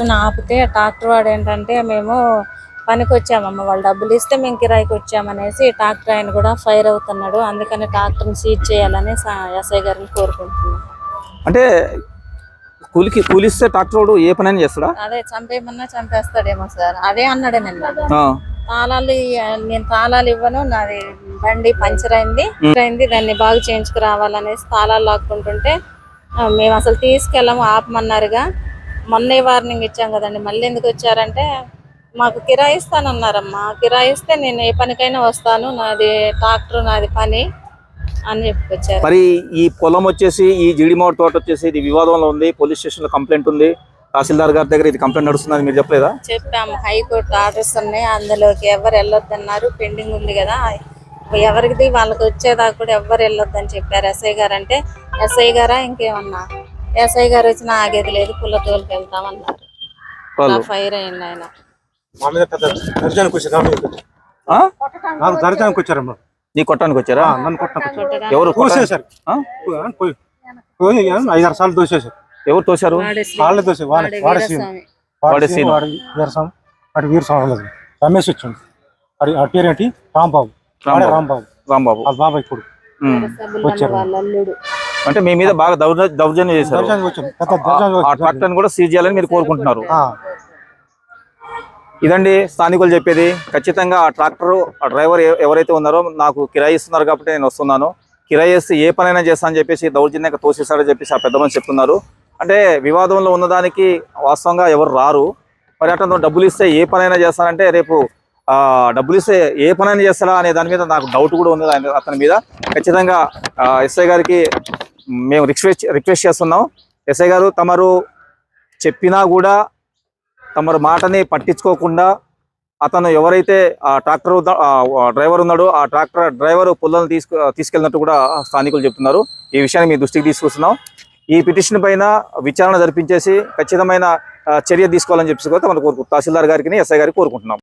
నన్ను ఆపితే ట్రాక్టర్ వాడు ఏంటంటే మేము పనికి వచ్చామమ్మ వాళ్ళు డబ్బులు ఇస్తే మేము కిరాయికి వచ్చామనేసి ట్రాక్టర్ ఆయన కూడా ఫైర్ అవుతున్నాడు. అందుకని ట్రాక్టర్ని సీజ్ చేయాలని ఎస్ఐ గారిని కోరుకుంటున్నాం. అంటే కూలికి కూలిస్తే ట్రాక్టర్ వాడు ఏ పనైనా చేస్తాడా? అదే చంపేయమన్నా చంపేస్తాడేమో సార్. అదే అన్నాడు నిన్న. ఆ, తాళాలు నేను తాళాలు ఇవ్వను నాది బండి పంచర్ అయింది. అయింది దాన్ని బాగు చేయించుకురావాలనేసి తాళాలు లాక్కుంటుంటే మేము అసలు తీసుకెళ్ళము ఆపమన్నారుగా. మొన్నే వార్నింగ్ ఇచ్చాం కదండి. మళ్ళీ ఎందుకు వచ్చారంటే మాకు కిరాయి ఇస్తానన్నారమ్మా కిరాయి ఇస్తే నేను ఏ పనికైనా వస్తాను నాది ట్రాక్టర్ నాది పని అని చెప్పుకొచ్చారు మరి ఈ పొలం వచ్చేసి ఈ జీడిమావ తోట వచ్చేసి ఇది వివాదంలో ఉంది పోలీస్ స్టేషన్లో కంప్లైంట్ ఉంది. తహసీల్దార్ గారి దగ్గర ఇది కంప్లైంట్ నడుస్తుందని మీరు చెప్పలేదా? చెప్పాము. హైకోర్టు ఆర్డర్స్ ఉన్నాయి. అందులోకి ఎవరు వెళ్ళొద్దన్నారు. పెండింగ్ ఉంది కదా. ఎవరిది వాళ్ళకి వచ్చేదాకా కూడా ఎవరు వెళ్ళొద్దని చెప్పారు ఎస్ఐ గారు. అంటే ఎస్ఐ గారా ఇంకేమన్నా? ఎస్ఐ గారు వచ్చిన ఆగేది లేదు పుల్ల తోలుకి వెళ్తామన్నారు ఫైర్ అయింది ఆయన. వచ్చారు వచ్చారమ్మా నీ కొట్టడానికి వచ్చారా? నన్ను కొట్టడానికి వచ్చారు. ఎవరు తోసేశారు. ఐదారు సార్లు తోసేశారు. తోశారు? వాళ్ళే తోసే వీరస్వామి. రమేష్ వచ్చిండు. వాడి ఆ పేరేంటి? రాంబాబు. రాంబాబు. రాంబాబు. వాళ్ళ బాబాయ్ ఇప్పుడు ఉమ్. అంటే మీ మీద బాగా దౌర్జ- దౌర్జన్యం చేశారు. ఆ వచ్చారు. ట్రాక్టర్ కూడా సీజ్ చేయాలని మీరు కోరుకుంటున్నారు. ఇదండి స్థానికులు చెప్పేది. ఖచ్చితంగా ఆ ట్రాక్టర్ ఆ డ్రైవర్ ఎవరైతే ఉన్నారో నాకు కిరాయి ఇస్తున్నారు కాబట్టి నేను వస్తున్నాను. కిరాయి ఇస్తే ఏ పనైనా చేస్తానని చెప్పేసి దౌర్జన్యంగా తోసేస్తాడని చెప్పేసి ఆ పెద్ద మనిషి చెప్తున్నారు. అంటే వివాదంలో ఉన్నదానికి వాస్తవంగా ఎవరు రారు. మరి అట్లా డబ్బులు ఇస్తే ఏ పనైనా చేస్తానంటే రేపు డబ్బులు ఇస్తే ఏ పనైనా చేస్తారా అనే దాని మీద నాకు డౌట్ కూడా ఉంది. అతని మీద ఖచ్చితంగా ఎస్ఐ గారికి మేము రిక్వెస్ట్ రిక్వెస్ట్ చేస్తున్నాం. ఎస్ఐ గారు తమరు చెప్పినా కూడా తమరు మాటని పట్టించుకోకుండా అతను ఎవరైతే ఆ ట్రాక్టర్ డ్రైవర్ ఉన్నాడో ఆ ట్రాక్టర్ డ్రైవర్ పుల్లలను తీసుకు తీసుకెళ్ళినట్టు కూడా స్థానికులు చెప్తున్నారు. ఈ విషయాన్ని మీ దృష్టికి తీసుకొస్తున్నాం. ఈ పిటిషన్ పైన విచారణ జరిపించేసి ఖచ్చితమైన చర్య తీసుకోవాలని చెప్పేసి కూడా మనం కోరుకు తహసీల్దార్ గారికి ఎస్ఐ గారికి కోరుకుంటున్నాం.